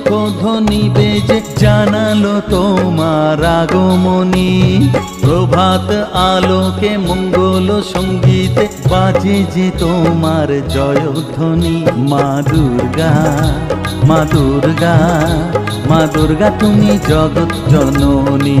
শঙ্খ ধ্বনি বেজে জানালো তোমার আগমনী। প্রভাত আলোকে মঙ্গল সঙ্গীতে বাজে যে তোমার জয়ধ্বনি। মা দুর্গা মা দুর্গা মা দুর্গা, তুমি জগৎ জননী।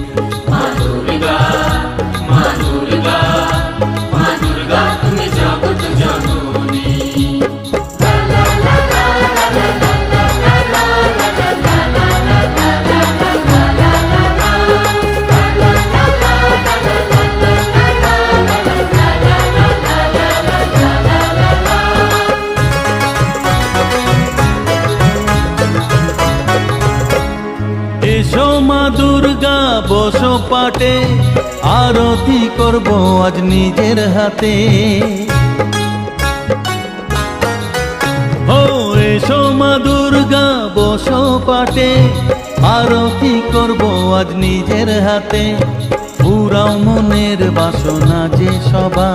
পাটে আরতি করব আজ নিজের হাতে। ও এসো মা দুর্গা, বসো পাটে, আরতি করব আজ নিজের হাতে। পুরাও মনের বাসনা যে সবা,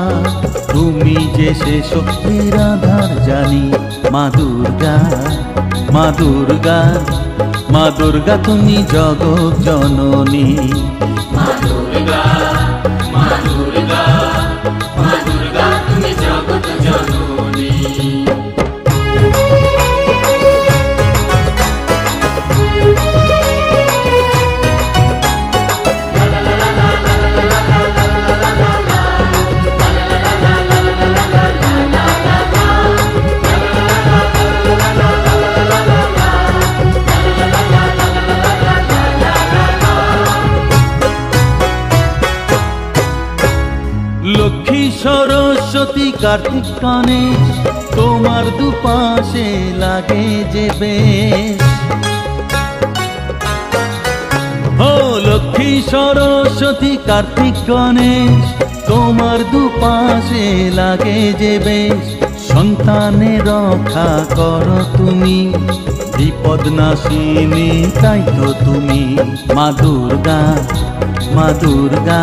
তুমি যে সে শক্তির আধার জানি। মা দুর্গা মা দুর্গা মা দুর্গা তুমি জগৎ জননী। মা কার্তিক কানে তোমার দুপাশে লাগে যে বেশ। ও লক্ষ্মী সরস্বতী কার্তিক গণেশ তোমার দুপাশে লাগে যে বেশ। সন্তানের রক্ষা করো তুমি, বিপদ নাশিনী তাই তো তুমি। মা দুর্গা মা দুর্গা।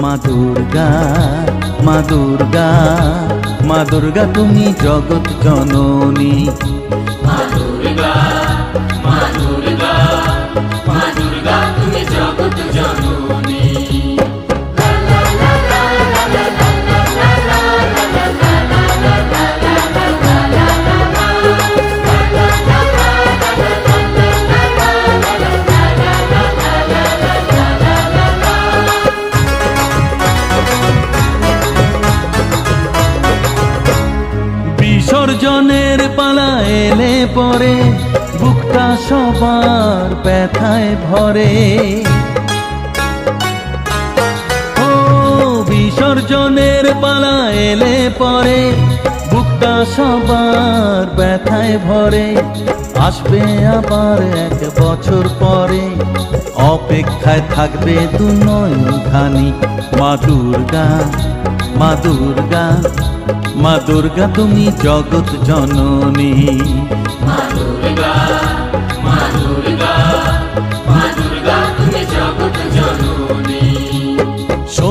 মা দুর্গা মা দুর্গা মা দুর্গা তুমি জগৎ জননী। মা দুর্গা ব্যথায় ভরে। ও বিসর্জনের পালা এলে পরে, বুকটা সবার ব্যথায় ভরে। আসবে আবার এক বছর পরে, অপেক্ষায় থাকবে দু নয়নখানি মা দুর্গা মা দুর্গা মা দুর্গা তুমি জগৎ জননী। মা দুর্গা।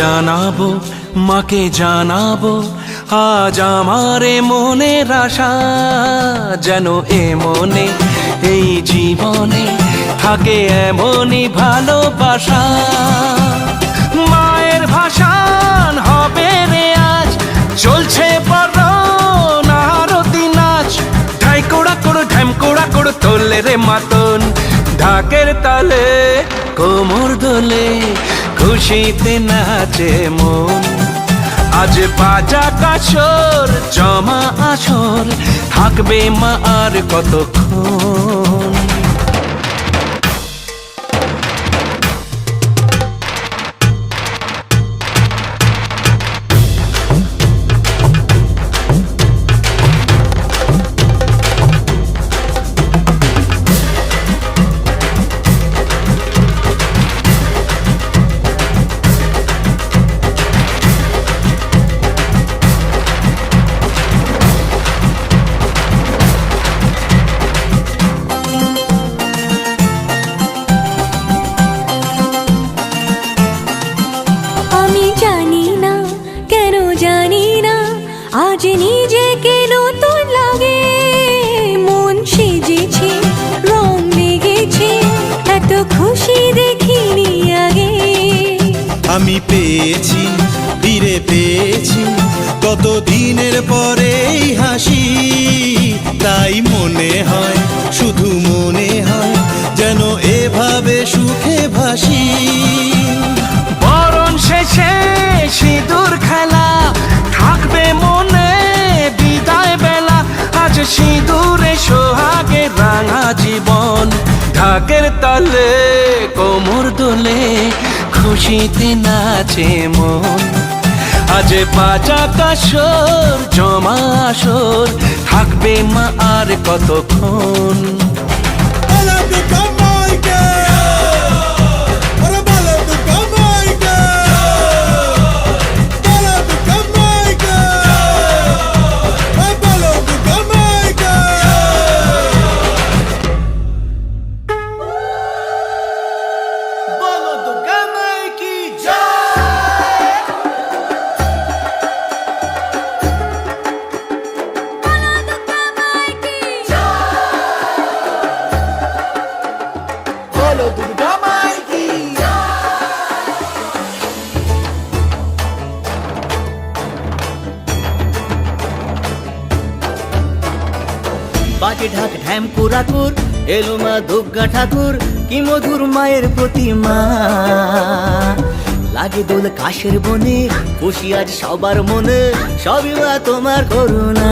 জানাব, মাকে জানাব, আজ আমারে মনের আশা যেন এ মনে, এই জীবনে থাকে এমনই ভালোবাসা। মায়ের ভাষান হবে রে আজ, চলছে তোলে রে মাতন, ঢাকের তালে, কোমর দোলে। খুশিতে নাচে মন। আজ বাজা কাসর জমা আসর থাকবে মা আর কতক্ষণ? নিজেকে নতুন লাগে। মন সেজেছে রং লেগেছে এত খুশি দেখিনি আগে। আমি পেয়েছি ফিরে পেয়েছি কত দিনের পরে হাসি। তাই মনে হয় শুধু মনে হয় যেন এভাবে সুখে ভাসি। বরণ শেষে আজ সিঁদুরে সোহাগে রাঙা জীবন, ঢাকের তালে কোমর দোলে খুশিতে নাচে মন। আজ পাচা কাসর জমা আসর, থাকবে মা আর কতক্ষণ? মায়ের প্রতিমা। লাগে দোল কাশের বনে, খুশি আজ সবার মনে, সবই বা তোমার করুণা।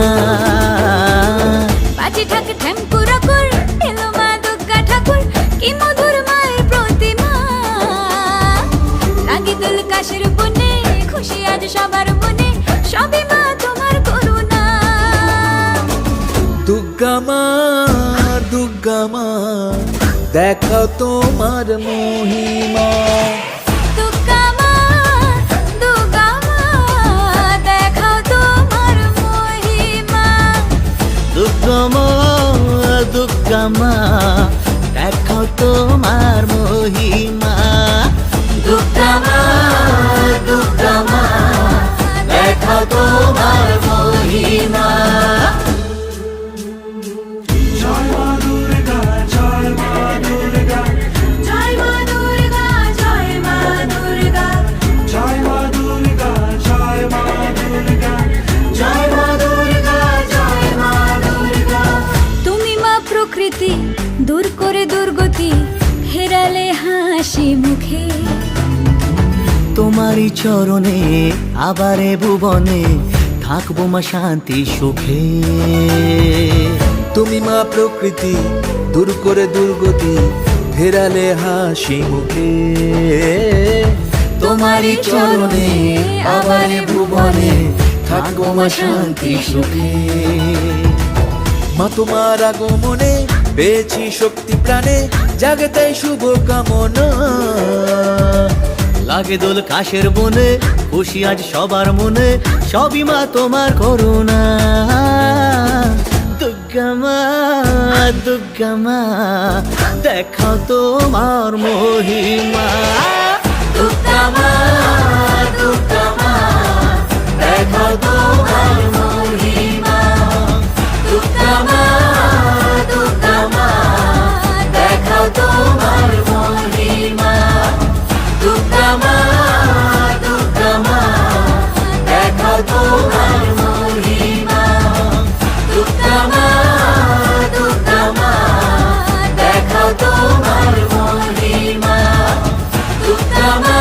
বাজে ঠাকুর ঠাকুর এলো মা দুর্গা ঠাকুর, কি মধুর দেখো তোমার মহিমা। দুর্গমা দেখো তোমার মহিমা। দুর্গমা চরণে আবারে ভুবনে থাকব মা শান্তি সুখে। তুমি মা প্রকৃতি দূর করে দুর্গতি ফেরালে হাসি মুখে। তোমারই চরণে আবারে ভুবনে থাকব মা শান্তি সুখে। মা তোমার আগমনে পেয়েছি শক্তি প্রাণে জাগে তাই শুভ কামনা। লাগে দোল কাশের বনে, খুশি আজ সবার মনে, সবই মা তোমার করুণা। দুর্গা মা, দুর্গা তোমার মহিমা। দুর্গামা দুর্গামা তোমার মহিমা। তোমার মহিমা। মা দুর্গা মা, দেখো তোমার মহিমা। দুর্গা মা দুর্গা মা, দেখো তোমার মহিমা। দুর্গা মা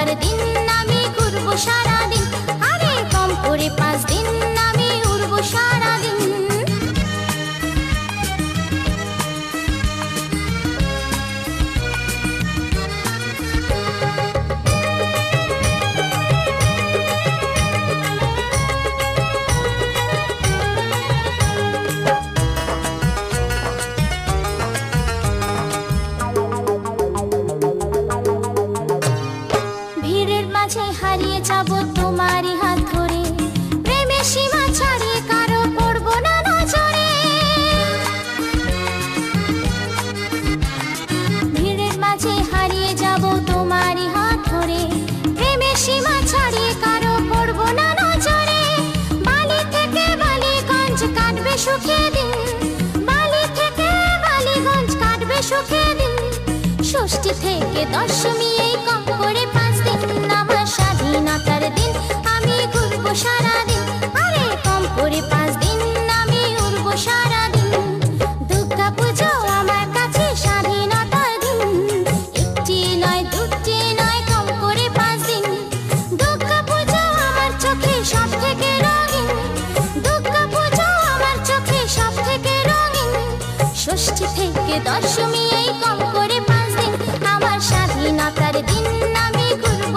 সারাদিন আমি ঘুরবো সারাদিন।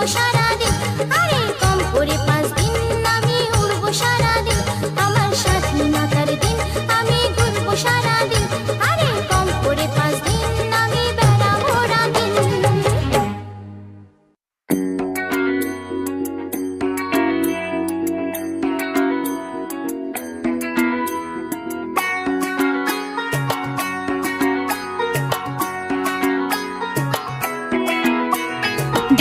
Shut up.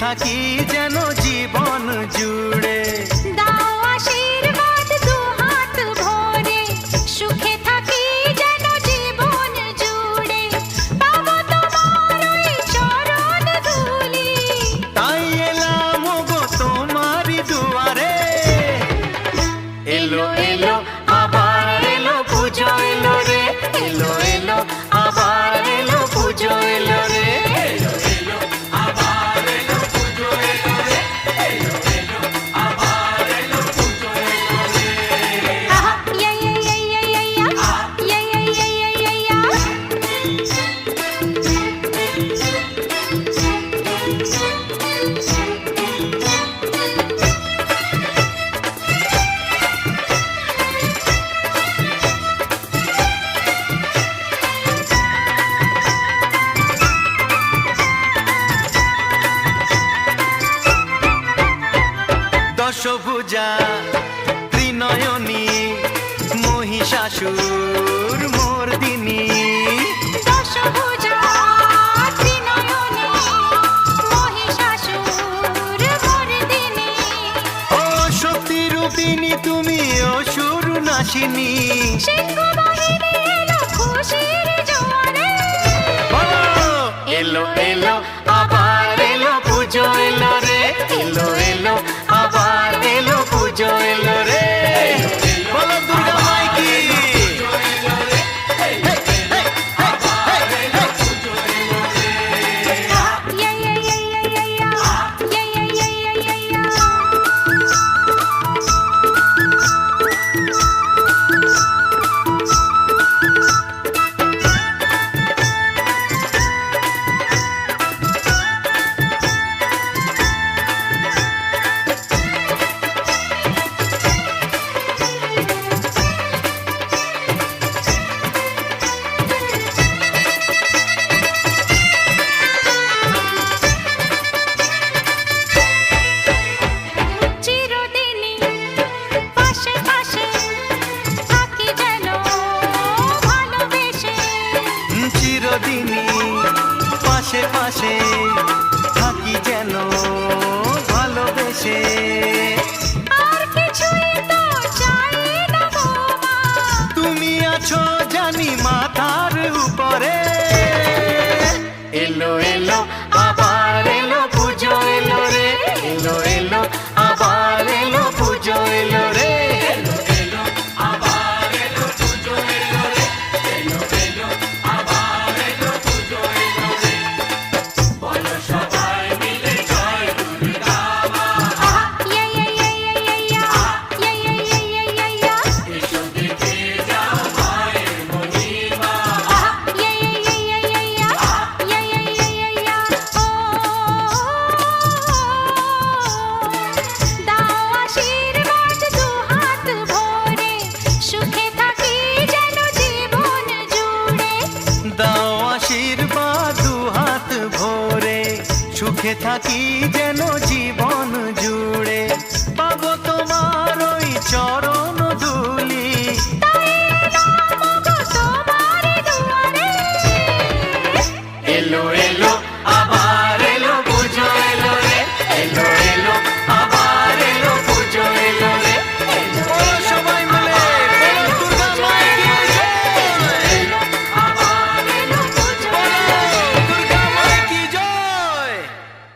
থাকি যেন জীবন জুড়ে।